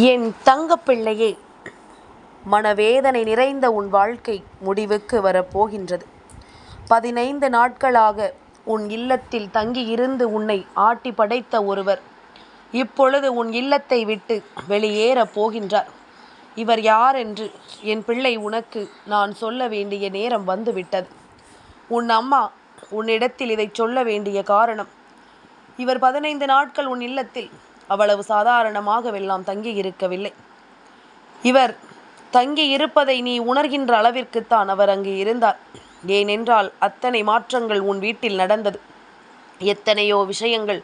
என் தங்கப்பிள்ளையே மனவேதனை நிறைந்த உன் வாழ்க்கை முடிவுக்கு வரப்போகின்றது. பதினைந்து நாட்களாக உன் இல்லத்தில் தங்கியிருந்து உன்னை ஆட்டி படைத்த ஒருவர் இப்பொழுது உன் இல்லத்தை விட்டு வெளியேறப் போகின்றார். இவர் யார் என்று என் பிள்ளை உனக்கு நான் சொல்ல வேண்டிய நேரம் வந்துவிட்டது. உன் அம்மா உன்னிடத்தில் இதை சொல்ல வேண்டிய காரணம் இவர் பதினைந்து நாட்கள் உன் இல்லத்தில் அவ்வளவு சாதாரணமாகவெல்லாம் தங்கி இருக்கவில்லை இவர் தங்கி இருப்பதை நீ உணர்கின்ற அளவிற்குத்தான் அவர் அங்கு இருந்தார். ஏனென்றால் அத்தனை மாற்றங்கள் உன் வீட்டில் நடந்தது. எத்தனையோ விஷயங்கள்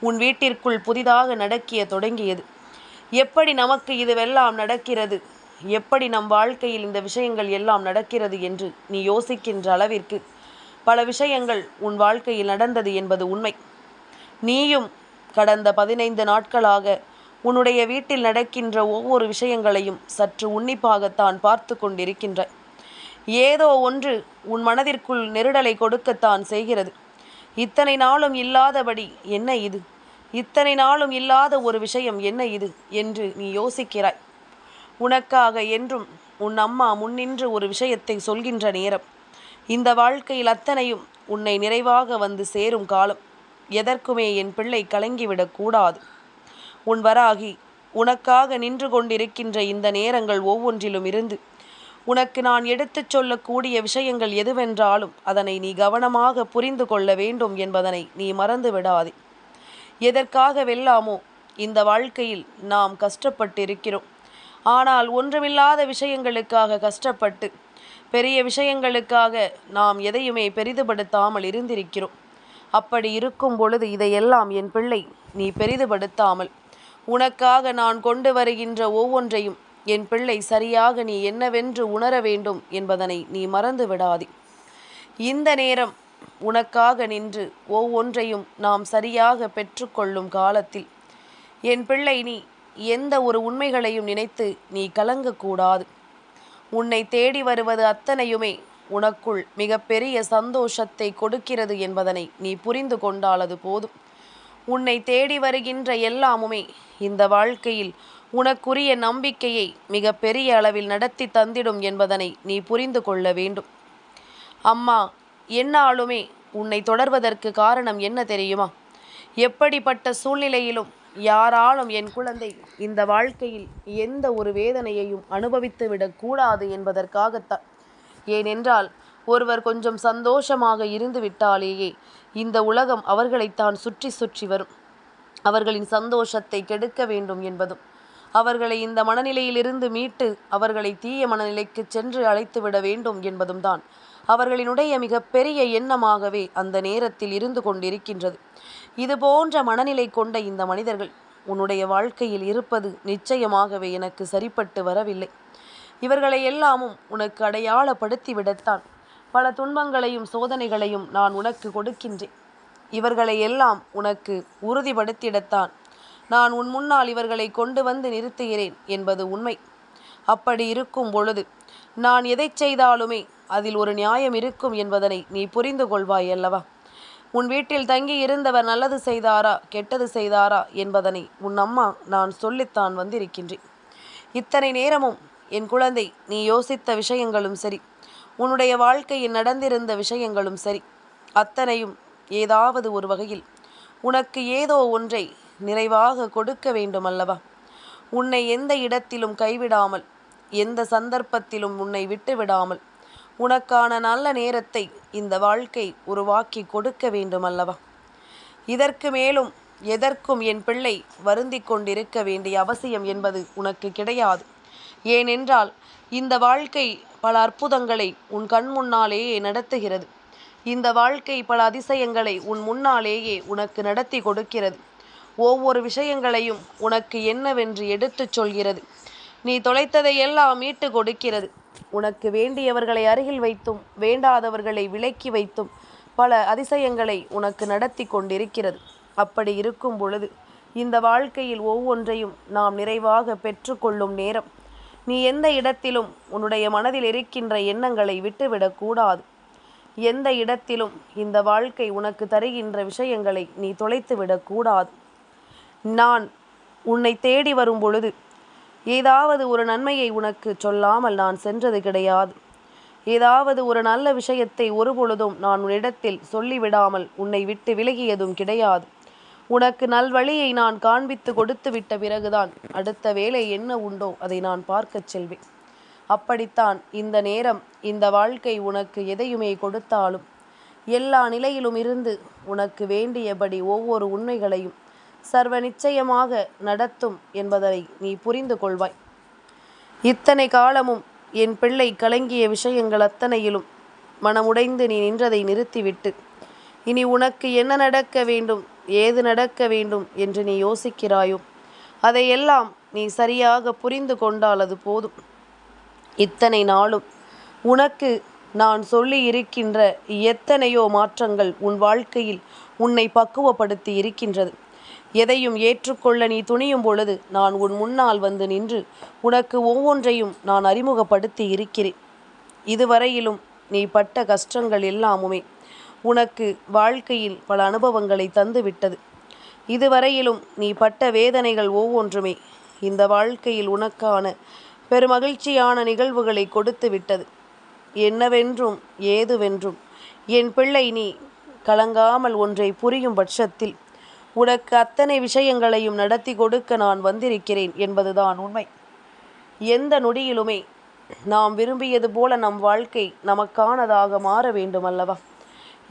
உன் வீட்டிற்குள் புதிதாக நடக்கிய தொடங்கியது. எப்படி நமக்கு இதுவெல்லாம் நடக்கிறது? எப்படி நம் வாழ்க்கையில் இந்த விஷயங்கள் எல்லாம் நடக்கிறது என்று நீ யோசிக்கின்ற அளவிற்கு பல விஷயங்கள் உன் வாழ்க்கையில் நடந்தது என்பது உண்மை. நீயும் கடந்த பதினைந்து நாட்களாக உன்னுடைய வீட்டில் நடக்கின்ற ஒவ்வொரு விஷயங்களையும் சற்று உன்னிப்பாகத்தான் பார்த்து கொண்டிருக்கின்ற ஏதோ ஒன்று உன் மனதிற்குள் நெருடலை கொடுக்கத்தான் செய்கிறது. இத்தனை நாளும் இல்லாதபடி என்ன இது? இத்தனை நாளும் இல்லாத ஒரு விஷயம் என்ன இது என்று நீ யோசிக்கிறாய். உனக்காக என்றும் உன் அம்மா முன்னின்று ஒரு விஷயத்தை சொல்கின்ற நேரம். இந்த வாழ்க்கையில் அத்தனையும் உன்னை நிறைவாக வந்து சேரும் காலம். எதற்குமே என் பிள்ளை கலங்கிவிடக் கூடாது. உன் வராகி உனக்காக நின்று கொண்டிருக்கின்ற இந்த நேரங்கள் ஒவ்வொன்றிலும் இருந்து உனக்கு நான் எடுத்துச் சொல்லக்கூடிய விஷயங்கள் எதுவென்றாலும் அதனை நீ கவனமாக புரிந்து கொள்ள வேண்டும் என்பதனை நீ மறந்து விடாதே. எதற்காக வெல்லாமோ இந்த வாழ்க்கையில் நாம் கஷ்டப்பட்டிருக்கிறோம். ஆனால் ஒன்றுமில்லாத விஷயங்களுக்காக கஷ்டப்பட்டு பெரிய விஷயங்களுக்காக நாம் எதையுமே பெரிதுபடுத்தாமல் இருந்திருக்கிறோம். அப்படி இருக்கும் பொழுது இதையெல்லாம் என் பிள்ளை நீ பெரிதுபடுத்தாமல். உனக்காக நான் கொண்டு வருகின்ற ஒவ்வொன்றையும் என் பிள்ளை சரியாக நீ என்னவென்று உணர வேண்டும் என்பதனை நீ மறந்து விடாதே. இந்த நேரம் உனக்காக நின்று ஒவ்வொன்றையும் நாம் சரியாக பெற்றுக்கொள்ளும் காலத்தில் என் பிள்ளை நீ எந்த ஒரு உண்மைகளையும் நினைத்து நீ கலங்கக்கூடாது. உன்னை தேடி வருவது அத்தனையுமே உனக்குள் மிகப்பெரிய சந்தோஷத்தை கொடுக்கிறது என்பதனை நீ புரிந்து கொண்டாலது போதும். உன்னை தேடி வருகின்ற எல்லாமுமே இந்த வாழ்க்கையில் உனக்குரிய நம்பிக்கையை மிக பெரிய அளவில் நடத்தி தந்திடும் என்பதனை நீ புரிந்து கொள்ள வேண்டும். அம்மா என்னாலுமே உன்னை தொடர்வதற்கு காரணம் என்ன தெரியுமா? எப்படிப்பட்ட சூழ்நிலையிலும் யாராலும் என் குழந்தை இந்த வாழ்க்கையில் எந்த ஒரு வேதனையையும் அனுபவித்து விடக்கூடாது என்பதற்காகத்தான். ஏனென்றால் ஒருவர் கொஞ்சம் சந்தோஷமாக இருந்து விட்டாலேயே இந்த உலகம் அவர்களைத்தான் சுற்றி சுற்றி வரும். அவர்களின் சந்தோஷத்தை கெடுக்க வேண்டும் என்பதும் அவர்களை இந்த மனநிலையிலிருந்து மீட்டு அவர்களை தீய மனநிலைக்கு சென்று அழைத்து விட வேண்டும் என்பதும் தான் அவர்களினுடைய மிக பெரிய எண்ணமாகவே அந்த நேரத்தில் இருந்து கொண்டிருக்கின்றது. இது போன்ற மனநிலை கொண்ட இந்த மனிதர்கள் உன்னுடைய வாழ்க்கையில் இருப்பது நிச்சயமாகவே எனக்கு சரிப்பட்டு வரவில்லை. இவர்களை எல்லாமும் உனக்கு அடையாளப்படுத்தி விடத்தான் பல துன்பங்களையும் சோதனைகளையும் நான் உனக்கு கொடுக்கின்றேன். இவர்களை எல்லாம் உனக்கு உறுதிப்படுத்திடத்தான். நான் உன் முன்னால் இவர்களை கொண்டு வந்து நிறுத்துகிறேன் என்பது உண்மை. அப்படி இருக்கும் பொழுது நான் எதை செய்தாலுமே அதில் ஒரு நியாயம் இருக்கும் என்பதனை நீ புரிந்து கொள்வாய் அல்லவா? உன் வீட்டில் தங்கி இருந்தவர் நல்லது செய்தாரா கெட்டது செய்தாரா என்பதனை உன் அம்மா நான் சொல்லித்தான் வந்திருக்கின்றேன். இத்தனை நேரமும் என் குழந்தை நீ யோசித்த விஷயங்களும் சரி. உன்னுடைய வாழ்க்கையில் நடந்திருந்த விஷயங்களும் சரி. அத்தனையும் ஏதாவது ஒரு வகையில் உனக்கு ஏதோ ஒன்றை நிறைவாக கொடுக்க வேண்டும் அல்லவா உன்னை எந்த இடத்திலும் கைவிடாமல் எந்த சந்தர்ப்பத்திலும் உன்னை விட்டுவிடாமல் உனக்கான நல்ல நேரத்தை இந்த வாழ்க்கை உருவாக்கி கொடுக்க வேண்டும் அல்லவா இதற்கு மேலும் எதற்கும் என் பிள்ளை வருந்திக் கொண்டிருக்க வேண்டிய அவசியம் என்பது உனக்கு கிடையாது. ஏனென்றால் இந்த வாழ்க்கை பல அற்புதங்களை உன் கண் முன்னாலேயே நடத்துகிறது. இந்த வாழ்க்கை பல அதிசயங்களை உன் முன்னாலேயே உனக்கு நடத்தி கொடுக்கிறது. ஒவ்வொரு விஷயங்களையும் உனக்கு என்னவென்று எடுத்துச் சொல்கிறது. நீ தொலைத்ததை எல்லாம் மீட்டு கொடுக்கிறது. உனக்கு வேண்டியவர்களை அருகில் வைத்தும் வேண்டாதவர்களை விலக்கி வைத்தும் பல அதிசயங்களை உனக்கு நடத்தி கொண்டிருக்கிறது. அப்படி இருக்கும் பொழுது இந்த வாழ்க்கையில் ஒவ்வொன்றையும் நாம் நிறைவாக பெற்றுக்கொள்ளும் நேரம். நீ எந்த இடத்திலும் உன்னுடைய மனதில் இருக்கின்ற எண்ணங்களை விட்டுவிடக்கூடாது எந்த இடத்திலும் இந்த வாழ்க்கை உனக்கு தருகின்ற விஷயங்களை நீ தொலைத்து விடக்கூடாது நான் உன்னை தேடி வரும் பொழுது ஏதாவது ஒரு நன்மையை உனக்கு சொல்லாமல் நான் சென்றது கிடையாது. ஏதாவது ஒரு நல்ல விஷயத்தை ஒருபொழுதும் நான் உன்னிடத்தில் சொல்லிவிடாமல் உன்னை விட்டு விலகியதும் கிடையாது. உனக்கு நல்வழியை நான் காண்பித்து கொடுத்து விட்ட பிறகுதான் அடுத்த வேலை என்ன உண்டோ அதை நான் பார்க்கச் செல்வேன். அப்படித்தான் இந்த நேரம் இந்த வாழ்க்கை உனக்கு எதையுமே கொடுத்தாலும் எல்லா நிலையிலும் இருந்து உனக்கு வேண்டியபடி ஒவ்வொரு உண்மைகளையும் சர்வ நிச்சயமாக நடத்தும் என்பதை நீ புரிந்து கொள்வாய். இத்தனை காலமும் என் பிள்ளை கலங்கிய விஷயங்கள் அத்தனையிலும் மனமுடைந்து நீ நின்றதை நிறுத்திவிட்டு இனி உனக்கு என்ன நடக்க வேண்டும் ஏது நடக்க வேண்டும் என்று நீ யோசிக்கிறாயோ? அதையெல்லாம் நீ சரியாக புரிந்து கொண்டால் அது போதும். இத்தனை நாளும் உனக்கு நான் சொல்லி இருக்கின்ற எத்தனையோ மாற்றங்கள் உன் வாழ்க்கையில் உன்னை பக்குவப்படுத்தி இருக்கின்றது. எதையும் ஏற்றுக்கொள்ள நீ துணியும் பொழுது நான் உன் முன்னால் வந்து நின்று உனக்கு ஒவ்வொன்றையும் நான் அறிமுகப்படுத்தி இருக்கிறேன். இதுவரையிலும் நீ பட்ட கஷ்டங்கள் எல்லாமுமே உனக்கு வாழ்க்கையில் பல அனுபவங்களை தந்துவிட்டது. இதுவரையிலும் நீ பட்ட வேதனைகள் ஒவ்வொன்றுமே இந்த வாழ்க்கையில் உனக்கான பெருமகிழ்ச்சியான நிகழ்வுகளை கொடுத்து விட்டது என்னவென்றும் ஏதுவென்றும் என் பிள்ளை நீ கலங்காமல் ஒன்றை புரியும் பட்சத்தில் உனக்கு அத்தனை விஷயங்களையும் நடத்தி கொடுக்க நான் வந்திருக்கிறேன் என்பதுதான் உண்மை. எந்த நொடியிலுமே நாம் விரும்பியது போல நம் வாழ்க்கை நமக்கானதாக மாற வேண்டும் அல்லவா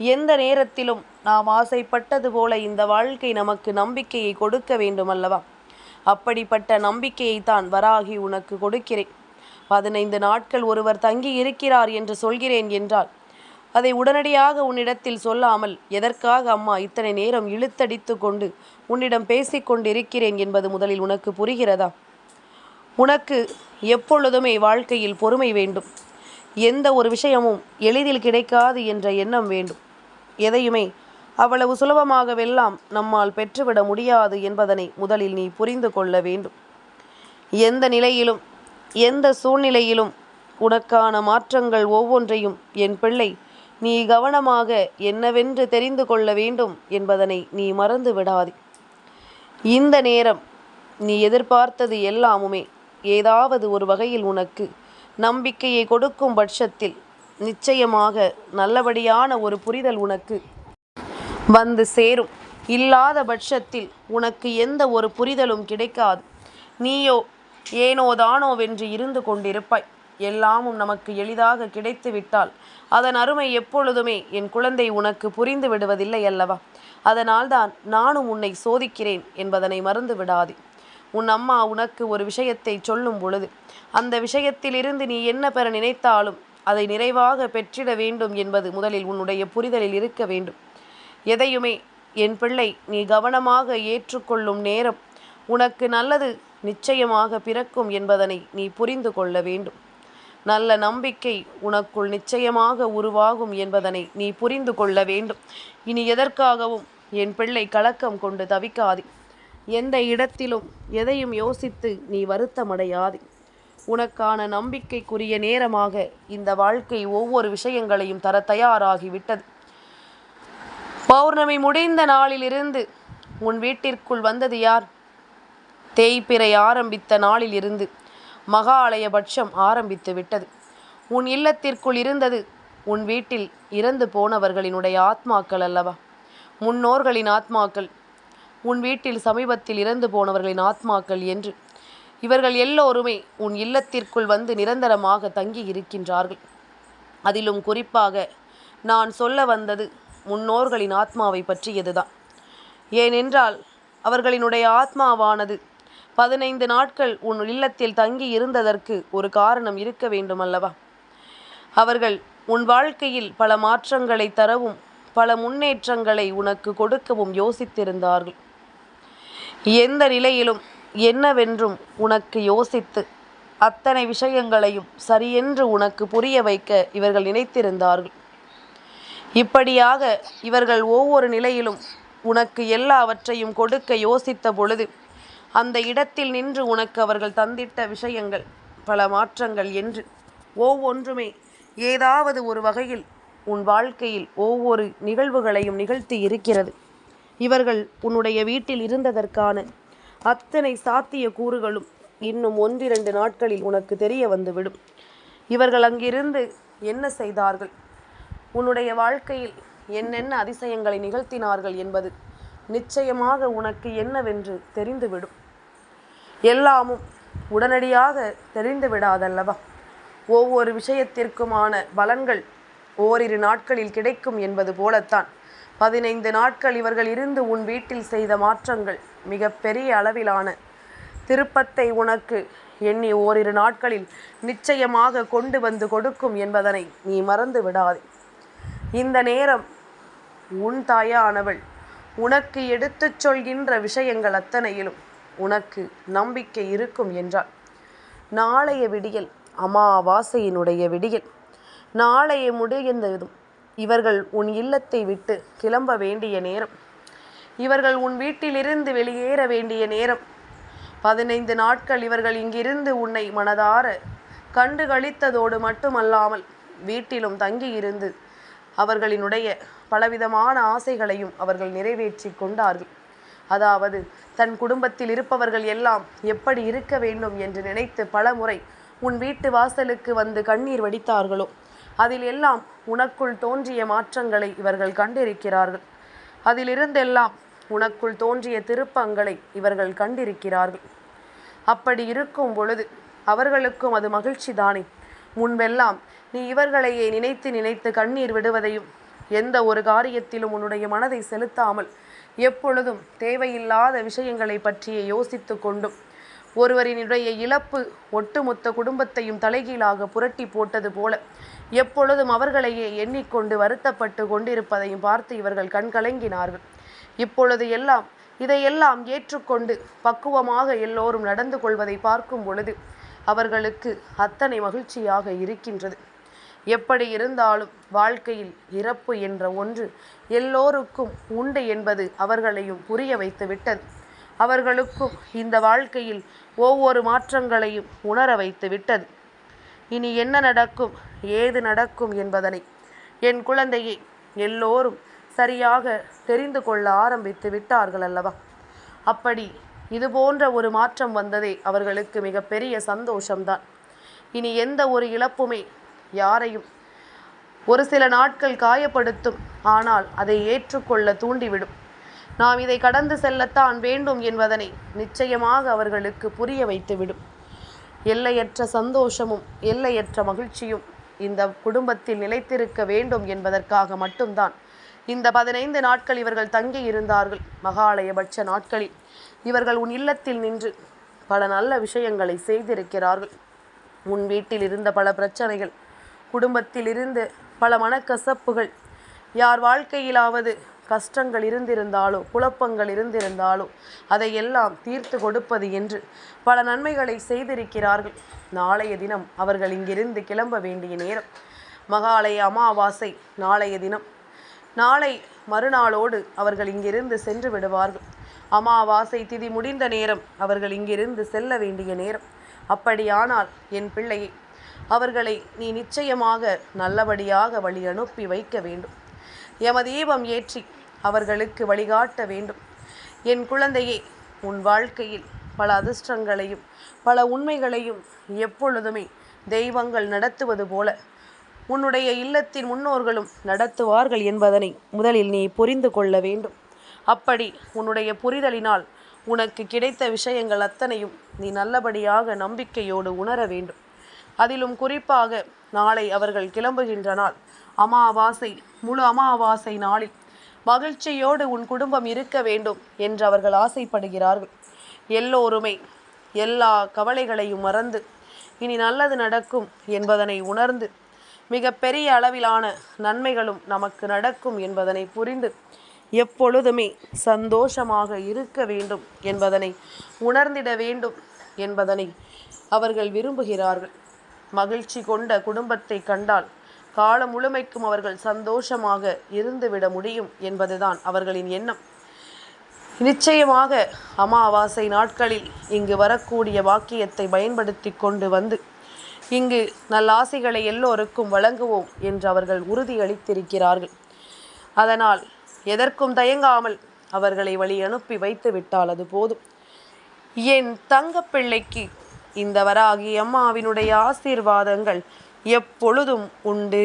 எந்த நேரத்திலும் நாம் ஆசைப்பட்டது போல இந்த வாழ்க்கை நமக்கு நம்பிக்கையை கொடுக்க வேண்டும் அல்லவா அப்படிப்பட்ட நம்பிக்கையை தான் வராகி உனக்கு கொடுக்கிறேன். பதினைந்து நாட்கள் ஒருவர் தங்கி இருக்கிறார் என்று சொல்கிறேன் என்றால் அதை உடனடியாக உன்னிடத்தில் சொல்லாமல் எதற்காக அம்மா இத்தனை நேரம் இழுத்தடித்து கொண்டு உன்னிடம் பேசிக்கொண்டிருக்கிறேன் என்பது முதலில் உனக்கு புரிகிறதா? உனக்கு எப்பொழுதுமே வாழ்க்கையில் பொறுமை வேண்டும். எந்த ஒரு விஷயமும் எளிதில் கிடைக்காது என்ற எண்ணம் வேண்டும். எதையுமே. அவ்வளவு சுலபமாகவெல்லாம் நம்மால் பெற்றுவிட முடியாது என்பதனை முதலில் நீ புரிந்து கொள்ள வேண்டும். எந்த நிலையிலும் எந்த சூழ்நிலையிலும் உனக்கான மாற்றங்கள் ஒவ்வொன்றையும் என் பிள்ளை நீ கவனமாக என்னவென்று தெரிந்து கொள்ள வேண்டும் என்பதனை நீ மறந்து விடாதே. இந்த நேரம் நீ எதிர்பார்த்தது எல்லாமுமே. ஏதாவது ஒரு வகையில் உனக்கு நம்பிக்கையை கொடுக்கும் பட்சத்தில் நிச்சயமாக நல்லபடியான ஒரு புரிதல் உனக்கு வந்து சேரும். இல்லாத பட்சத்தில் உனக்கு எந்த ஒரு புரிதலும் கிடைக்காது. நீயோ ஏனோ தானோவென்று இருந்து கொண்டிருப்பாய். எல்லாமும் நமக்கு எளிதாக கிடைத்து விட்டால் அதன் அருமை எப்பொழுதுமே என் குழந்தை உனக்கு புரிந்து விடுவதில்லை அல்லவா? அதனால்தான் நானும் உன்னை சோதிக்கிறேன் என்பதனை மறந்து விடாதே. உன் அம்மா உனக்கு ஒரு விஷயத்தை சொல்லும் பொழுது அந்த விஷயத்திலிருந்து நீ என்ன பெற நினைத்தாலும் அதை நிறைவாக பெற்றிட வேண்டும் என்பது முதலில் உன்னுடைய புரிதலில் இருக்க வேண்டும். எதையுமே என் பிள்ளை நீ கவனமாக ஏற்றுக்கொள்ளும் நேரம் உனக்கு நல்லது நிச்சயமாக பிறக்கும் என்பதனை நீ புரிந்து கொள்ள வேண்டும். நல்ல நம்பிக்கை உனக்குள் நிச்சயமாக உருவாகும் என்பதனை நீ புரிந்து கொள்ள வேண்டும். இனி எதற்காகவும் என் பிள்ளை கலக்கம் கொண்டு தவிக்காதே. எந்த இடத்திலும் எதையும் யோசித்து நீ வருத்தமடையாதே. உனக்கான நம்பிக்கைக்குரிய நேரமாக இந்த வாழ்க்கை ஒவ்வொரு விஷயங்களையும் தர தயாராகிவிட்டது. பௌர்ணமி முடிந்த நாளிலிருந்து உன் வீட்டிற்குள் வந்தது யார்? தேய்பிறை ஆரம்பித்த நாளிலிருந்து மகாலயபட்சம் ஆரம்பித்து விட்டது. உன் இல்லத்திற்குள் இருந்தது உன் வீட்டில் இறந்து போனவர்களினுடைய ஆத்மாக்கள் அல்லவா? முன்னோர்களின் ஆத்மாக்கள் உன் வீட்டில் சமீபத்தில் இறந்து போனவர்களின் ஆத்மாக்கள் என்று. இவர்கள் எல்லோருமே உன் இல்லத்திற்குள் வந்து நிரந்தரமாக தங்கி இருக்கின்றார்கள். அதிலும் குறிப்பாக நான் சொல்ல வந்தது முன்னோர்களின் ஆத்மாவை பற்றியதுதான். ஏனென்றால் அவர்களினுடைய ஆத்மாவானது பதினைந்து நாட்கள் உன் இல்லத்தில் தங்கி இருந்ததற்கு ஒரு காரணம் இருக்க வேண்டும் அல்லவா அவர்கள் உன் வாழ்க்கையில் பல மாற்றங்களை தரவும் பல முன்னேற்றங்களை உனக்கு கொடுக்கவும் யோசித்திருந்தார்கள். எந்த நிலையிலும் என்னவென்றும் உனக்கு யோசித்து அத்தனை விஷயங்களையும் சரியென்று உனக்கு புரிய வைக்க இவர்கள் நினைத்திருந்தார்கள். இப்படியாக இவர்கள் ஒவ்வொரு நிலையிலும் உனக்கு எல்லாவற்றையும் கொடுக்க யோசித்த பொழுது அந்த இடத்தில் நின்று உனக்கு அவர்கள் தந்திட்ட விஷயங்கள் பல மாற்றங்கள் என்று ஒவ்வொன்றுமே ஏதாவது ஒரு வகையில் உன் வாழ்க்கையில் ஒவ்வொரு நிகழ்வுகளையும் நிகழ்த்தி இருக்கிறது. இவர்கள் உன்னுடைய வீட்டில் இருந்ததற்கான அத்தனை சாத்திய கூறுகளும் இன்னும் ஒன்றிரண்டு நாட்களில் உனக்கு தெரிய வந்துவிடும். இவர்கள் அங்கிருந்து என்ன செய்தார்கள்? உன்னுடைய வாழ்க்கையில் என்னென்ன அதிசயங்களை நிகழ்த்தினார்கள் என்பது நிச்சயமாக உனக்கு என்னவென்று தெரிந்துவிடும். எல்லாமும் உடனடியாக தெரிந்து விடாதல்லவா? ஒவ்வொரு விஷயத்திற்குமான பலன்கள் ஓரிரு நாட்களில் கிடைக்கும் என்பது போலத்தான். பதினைந்து நாட்கள் இவர்கள் இருந்து உன் வீட்டில் செய்த மாற்றங்கள் மிக பெரிய அளவிலான திருப்பத்தை உனக்கு எண்ணி ஓரிரு நாட்களில் நிச்சயமாக கொண்டு வந்து கொடுக்கும் என்பதனை நீ மறந்து விடாதே. இந்த நேரம் உன் தாயானவள் உனக்கு எடுத்துச் சொல்கின்ற விஷயங்கள் அத்தனையிலும் உனக்கு நம்பிக்கை இருக்கும் என்றால் நாளைய விடியல் அமாவாசையினுடைய விடியல். நாளைய முடிந்ததும் இவர்கள் உன் இல்லத்தை விட்டு கிளம்ப வேண்டிய நேரம். இவர்கள் உன் வீட்டிலிருந்து வெளியேற வேண்டிய நேரம். பதினைந்து நாட்கள் இவர்கள் இங்கிருந்து உன்னை மனதார கண்டு கழித்ததோடு மட்டுமல்லாமல் வீட்டிலும் தங்கியிருந்து அவர்களினுடைய பலவிதமான ஆசைகளையும் அவர்கள் நிறைவேற்றி கொண்டார்கள். அதாவது தன் குடும்பத்தில் இருப்பவர்கள் எல்லாம் எப்படி இருக்க வேண்டும் என்று நினைத்து பலமுறை உன் வீட்டு வாசலுக்கு வந்து கண்ணீர் வடித்தார்களோ? அதில் எல்லாம் உனக்குள் தோன்றிய மாற்றங்களை இவர்கள் கண்டிருக்கிறார்கள். அதிலிருந்தெல்லாம் உனக்குள் தோன்றிய திருப்பங்களை இவர்கள் கண்டிருக்கிறார்கள். அப்படி இருக்கும் பொழுது அவர்களுக்கும் அது மகிழ்ச்சி தானே. முன்பெல்லாம் நீ இவர்களையே நினைத்து நினைத்து கண்ணீர் விடுவதையும் எந்த ஒரு காரியத்திலும் உன்னுடைய மனதை செலுத்தாமல் எப்பொழுதும் தேவையில்லாத விஷயங்களை பற்றியே யோசித்து கொண்டும் ஒருவரினுடைய இழப்பு ஒட்டுமொத்த குடும்பத்தையும் தலைகீழாக புரட்டி போட்டது போல எப்பொழுதும் அவர்களையே எண்ணிக்கொண்டு வருத்தப்பட்டு கொண்டிருப்பதையும் பார்த்து இவர்கள் கண்கலங்கினார்கள் இப்பொழுது எல்லாம் இதையெல்லாம் ஏற்றுக்கொண்டு பக்குவமாக எல்லோரும் நடந்து கொள்வதை பார்க்கும் பொழுது அவர்களுக்கு அத்தனை மகிழ்ச்சியாக இருக்கின்றது. எப்படி இருந்தாலும் வாழ்க்கையில் இறப்பு என்ற ஒன்று எல்லோருக்கும் உண்டு என்பது அவர்களையும் புரிய வைத்து விட்டது. அவர்களுக்கும் இந்த வாழ்க்கையில் ஒவ்வொரு மாற்றங்களையும் உணர வைத்து விட்டது. இனி என்ன நடக்கும்? ஏது நடக்கும் என்பதனை. என் குழந்தையை எல்லோரும் சரியாக தெரிந்து கொள்ள ஆரம்பித்து விட்டார்கள் அல்லவா? அப்படி இது போன்ற ஒரு மாற்றம் வந்ததே அவர்களுக்கு மிகப்பெரிய சந்தோஷம்தான். இனி எந்த ஒரு இழப்புமே யாரையும் ஒரு சில நாட்கள் காயப்படுத்தும். ஆனால் அதை ஏற்றுக்கொள்ள தூண்டிவிடும். நாம் இதை கடந்து செல்லத்தான் வேண்டும் என்பதனை நிச்சயமாக அவர்களுக்கு புரிய வைத்துவிடும். எல்லையற்ற சந்தோஷமும் எல்லையற்ற மகிழ்ச்சியும் இந்த குடும்பத்தில் நிலைத்திருக்க வேண்டும் என்பதற்காக மட்டும்தான். இந்த பதினைந்து நாட்கள் இவர்கள் தங்கி இருந்தார்கள். மகாலயபட்ச நாட்களில் இவர்கள் உன் இல்லத்தில் நின்று பல நல்ல விஷயங்களை செய்திருக்கிறார்கள். உன் வீட்டில் இருந்த பல பிரச்சனைகள் குடும்பத்தில் இருந்து பல மனக்கசப்புகள் யார் வாழ்க்கையிலாவது கஷ்டங்கள் இருந்திருந்தாலோ குழப்பங்கள் இருந்திருந்தாலோ அதையெல்லாம் தீர்த்து கொடுப்பது என்று பல நன்மைகளை செய்திருக்கிறார்கள். நாளைய தினம் அவர்கள் இங்கிருந்து கிளம்ப வேண்டிய நேரம். மகாலய அமாவாசை நாளைய தினம். நாளை மறுநாளோடு அவர்கள் இங்கிருந்து சென்று விடுவார்கள். அமாவாசை திதி முடிந்த நேரம் அவர்கள் இங்கிருந்து செல்ல வேண்டிய நேரம். அப்படியானால் என் பிள்ளையை அவர்களை நீ நிச்சயமாக நல்லபடியாக வழி அனுப்பி வைக்க வேண்டும். யமதீபம் ஏற்றி அவர்களுக்கு வழிகாட்ட வேண்டும். என் குழந்தையே உன் வாழ்க்கையில் பல அதிர்ஷ்டங்களையும் பல உண்மைகளையும் எப்பொழுதுமே தெய்வங்கள் நடத்துவது போல உன்னுடைய இல்லத்தின் முன்னோர்களும் நடத்துவார்கள் என்பதனை முதலில் நீ புரிந்து கொள்ள வேண்டும். அப்படி உன்னுடைய புரிதலினால் உனக்கு கிடைத்த விஷயங்கள் அத்தனையும் நீ நல்லபடியாக நம்பிக்கையோடு உணர வேண்டும். அதிலும் குறிப்பாக நாளை அவர்கள் கிளம்புகின்ற நாள் அமாவாசை முழு அமாவாசை நாளில் மகிழ்ச்சியோடு உன் குடும்பம் இருக்க வேண்டும் என்று அவர்கள் ஆசைப்படுகிறார்கள். எல்லோருமே எல்லா கவலைகளையும் மறந்து இனி நல்லது நடக்கும் என்பதனை உணர்ந்து மிக பெரிய அளவிலான நன்மைகளும் நமக்கு நடக்கும் என்பதனை புரிந்து எப்பொழுதுமே சந்தோஷமாக இருக்க வேண்டும் என்பதனை உணர்ந்திட வேண்டும் என்பதனை அவர்கள் விரும்புகிறார்கள். மகிழ்ச்சி கொண்ட குடும்பத்தை கண்டால் காலம் முழுமைக்கும் அவர்கள் சந்தோஷமாக இருந்துவிட முடியும் என்பதுதான் அவர்களின் எண்ணம். நிச்சயமாக அமாவாசை நாட்களில் இங்கு வரக்கூடிய வாக்கியத்தை பயன்படுத்தி கொண்டு வந்து இங்கு நல்லாசைகளை எல்லோருக்கும் வழங்குவோம் என்று அவர்கள் உறுதியளித்திருக்கிறார்கள். அதனால் எதற்கும் தயங்காமல் அவர்களை வழி அனுப்பி வைத்து விட்டால் அது போதும். என் தங்கப்பிள்ளைக்கு இந்த வராகி அம்மாவினுடைய ஆசீர்வாதங்கள் எப்பொழுதும் உண்டு.